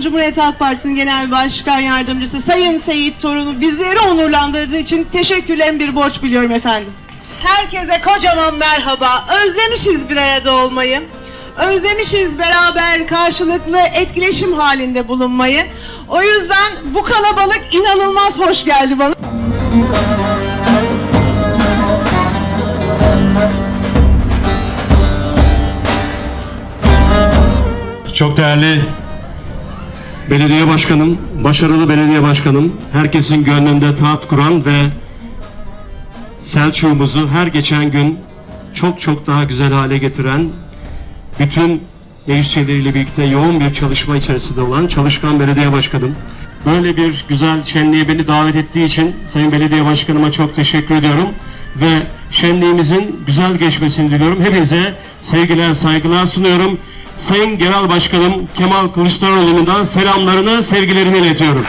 Cumhuriyet Halk Partisi'nin Genel Başkan Yardımcısı Sayın Seyit Torun'u bizleri onurlandırdığı için teşekkürlerimi bir borç biliyorum efendim. Herkese kocaman merhaba. Özlemişiz bir arada olmayı. Özlemişiz beraber karşılıklı etkileşim halinde bulunmayı. O yüzden bu kalabalık inanılmaz hoş geldi bana. Çok değerli belediye başkanım, başarılı belediye başkanım, herkesin gönlünde taht kuran ve Selçuk'umuzu her geçen gün çok çok daha güzel hale getiren, bütün meclis birlikte yoğun bir çalışma içerisinde olan çalışkan belediye başkanım. Böyle bir güzel şenliğe beni davet ettiği için Sayın Belediye Başkanıma çok teşekkür ediyorum ve şenliğimizin güzel geçmesini diliyorum. Hepinize sevgiler, saygılar sunuyorum. Sayın Genel Başkanım Kemal Kılıçdaroğlu'nun da selamlarını, sevgilerini iletiyorum.